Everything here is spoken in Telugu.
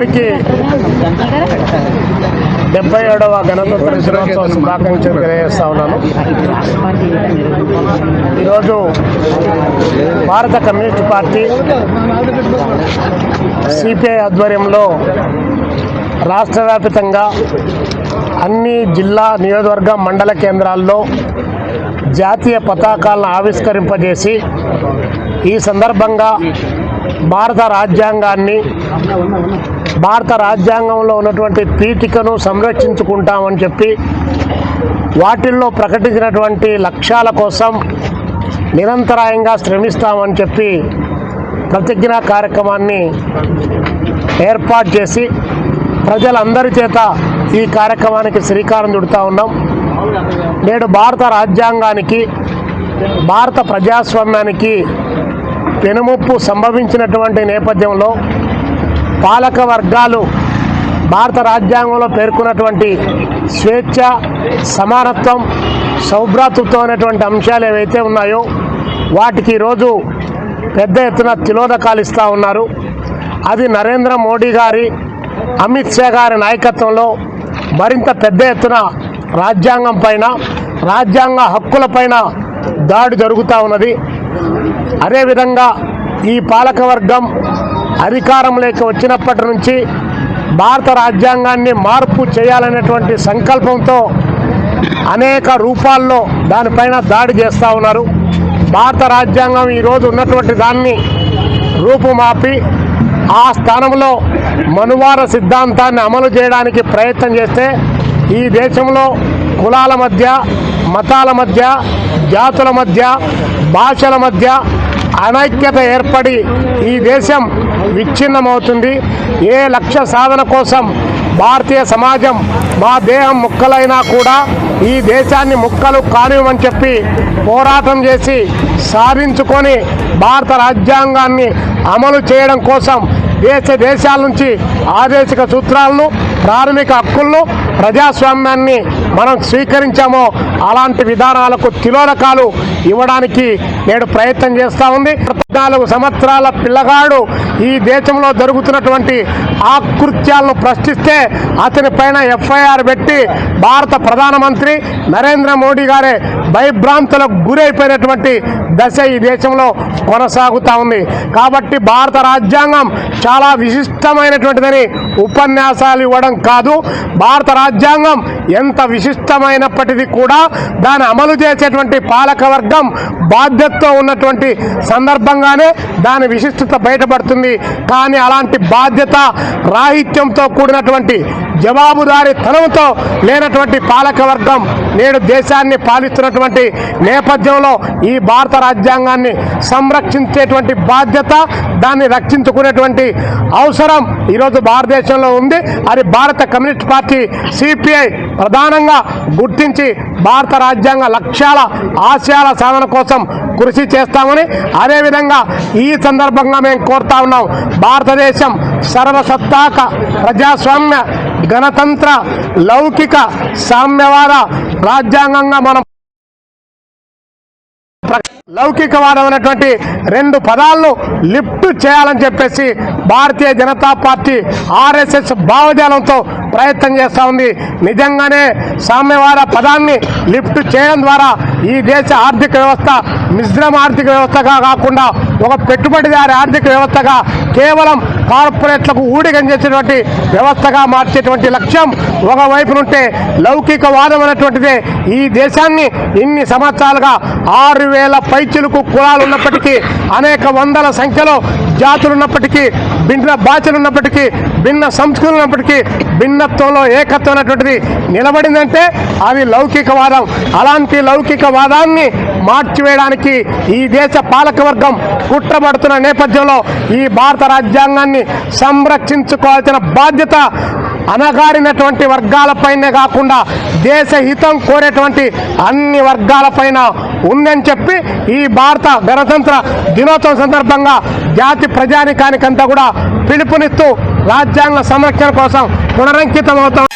అందరికీ డెబ్బై ఏడవ గణతంత్ర దినోత్సవ శుభాకాంక్షలు తెలియజేస్తా ఉన్నాను. ఈరోజు భారత కమ్యూనిస్ట్ పార్టీ సిపిఐ ఆధ్వర్యంలో రాష్ట్ర వ్యాప్తంగా అన్ని జిల్లా నియోజకవర్గ మండల కేంద్రాల్లో జాతీయ పతాకాలను ఆవిష్కరింపజేసి ఈ సందర్భంగా భారత రాజ్యాంగాన్ని భారత రాజ్యాంగంలో ఉన్నటువంటి పీఠికను సంరక్షించుకుంటామని చెప్పి వాటిల్లో ప్రకటించినటువంటి లక్ష్యాల కోసం నిరంతరాయంగా శ్రమిస్తామని చెప్పి ప్రతిజ్ఞా కార్యక్రమాన్ని ఏర్పాటు చేసి ప్రజలందరి చేత ఈ కార్యక్రమానికి శ్రీకారం చుడుతూ ఉన్నాం. నేడు భారత రాజ్యాంగానికి భారత ప్రజాస్వామ్యానికి పెనుముప్పు సంభవించినటువంటి నేపథ్యంలో పాలక వర్గాలు భారత రాజ్యాంగంలో పేర్కొన్నటువంటి స్వేచ్ఛ సమానత్వం సౌభ్రాతృత్వం అనేటువంటి అంశాలు ఏవైతే ఉన్నాయో వాటికి ఈరోజు పెద్ద ఎత్తున తిలోదకాలు ఇస్తూ ఉన్నారు. అది నరేంద్ర మోడీ గారి అమిత్ షా గారి నాయకత్వంలో మరింత పెద్ద ఎత్తున రాజ్యాంగం పైన రాజ్యాంగ హక్కులపైన దాడి జరుగుతూ ఉన్నది. అదేవిధంగా ఈ పాలకవర్గం అధికారంలోకి వచ్చినప్పటి నుంచి భారత రాజ్యాంగాన్ని మార్పు చేయాలనేటువంటి సంకల్పంతో అనేక రూపాల్లో దానిపైన దాడి చేస్తూ ఉన్నారు. భారత రాజ్యాంగం ఈరోజు ఉన్నటువంటి దాన్ని రూపుమాపి ఆ స్థానంలో మనువార సిద్ధాంతాన్ని అమలు చేయడానికి ప్రయత్నం చేస్తే ఈ దేశంలో కులాల మధ్య మతాల మధ్య జాతుల మధ్య భాషల మధ్య అనైక్యత ఏర్పడి ఈ దేశం విచ్ఛిన్నమవుతుంది. ఏ లక్ష్య సాధన కోసం భారతీయ సమాజం మా దేహం ముక్కలైనా కూడా ఈ దేశాన్ని ముక్కలు కానివ్వమని చెప్పి పోరాటం చేసి సాధించుకొని భారత రాజ్యాంగాన్ని అమలు చేయడం కోసం దేశ దేశాల నుంచి ఆదేశిక సూత్రాలను ప్రాథమిక హక్కులను ప్రజాస్వామ్యాన్ని మనం స్వీకరించామో అలాంటి విధానాలకు తిలోదకాలు ఇవ్వడానికి నేడు ప్రయత్నం చేస్తూ ఉంది. పద్నాలుగు సంవత్సరాల పిల్లగాడు ఈ దేశంలో జరుగుతున్నటువంటి ఆకృత్యాలను ప్రశ్నిస్తే అతని పైన ఎఫ్ఐఆర్ పెట్టి భారత ప్రధానమంత్రి నరేంద్ర మోడీ గారే భయభ్రాంతులకు గురైపోయినటువంటి దశ ఈ దేశంలో కొనసాగుతూ ఉంది. కాబట్టి భారత రాజ్యాంగం చాలా విశిష్టమైనటువంటిదని ఉపన్యాసాలు ఇవ్వడం కాదు. భారత రాజ్యాంగం ఎంత విశిష్టమైనప్పటికీ కూడా దాన్ని అమలు చేసేటువంటి పాలక వర్గం బాధ్యతతో ఉన్నటువంటి సందర్భంగానే దాని విశిష్టత బయటపడుతుంది. కానీ అలాంటి బాధ్యత రాహిత్యంతో కూడినటువంటి జవాబుదారీ తనంతో లేనటువంటి పాలక వర్గం నేడు దేశాన్ని పాలిస్తున్నటువంటి నేపథ్యంలో ఈ భారత రాజ్యాంగాన్ని సంరక్షించేటువంటి బాధ్యత దాన్ని రక్షించుకునేటువంటి అవసరం ఈరోజు భారతదేశంలో ఉంది. అది భారత కమ్యూనిస్ట్ పార్టీ సిపిఐ ప్రధానంగా గుర్తించి భారత రాజ్యాంగ లక్ష్యాల ఆశయాల సాధన కోసం కృషి చేస్తామని అదేవిధంగా ఈ సందర్భంగా మేము కోరుతా ఉన్నాం. భారతదేశం సర్వసత్తాక ప్రజాస్వామ్య గణతంత్ర లౌకిక సామ్యవాద రాజ్యాంగంగా మనం లౌకికవాదమైనటువంటి రెండు పదాలను లిఫ్ట్ చేయాలని చెప్పేసి భారతీయ జనతా పార్టీ ఆర్ఎస్ఎస్ భావజాలంతో ప్రయత్నం చేస్తూ ఉంది. నిజంగానే సామ్యవాద పదాన్ని లిఫ్ట్ చేయడం ద్వారా ఈ దేశ ఆర్థిక వ్యవస్థ మిశ్రమ ఆర్థిక వ్యవస్థగా కాకుండా ఒక పెట్టుబడిదారి ఆర్థిక వ్యవస్థగా కేవలం కార్పొరేట్లకు ఊడిగం చేసేటువంటి వ్యవస్థగా మార్చేటువంటి లక్ష్యం ఒకవైపు నుంటే లౌకికవాదం అనేటువంటిదే. ఈ దేశాన్ని ఇన్ని సంవత్సరాలుగా ఆరు వేల పైచులకు కులాలు ఉన్నప్పటికీ అనేక వందల సంఖ్యలో జాతులు ఉన్నప్పటికీ భిన్న భాషలు ఉన్నప్పటికీ భిన్న సంస్కృతులు ఉన్నప్పటికీ భిన్నత్వంలో ఏకత్వం అనేటువంటిది నిలబడిందంటే అవి లౌకికవాదం. అలాంటి లౌకికవాదాన్ని మార్చివేయడానికి ఈ దేశ పాలకవర్గం కుట్రబడుతున్న నేపథ్యంలో ఈ భారత రాజ్యాంగాన్ని సంరక్షించుకోవాల్సిన బాధ్యత అనగారినటువంటి వర్గాలపైనే కాకుండా దేశ హితం కోరేటువంటి అన్ని వర్గాలపైన ఉందని చెప్పి ఈ భారత గణతంత్ర దినోత్సవం సందర్భంగా జాతి ప్రజానికానికంతా కూడా పిలుపునిస్తూ రాజ్యాంగ సంరక్షణ కోసం పునరంకితం అవుతాం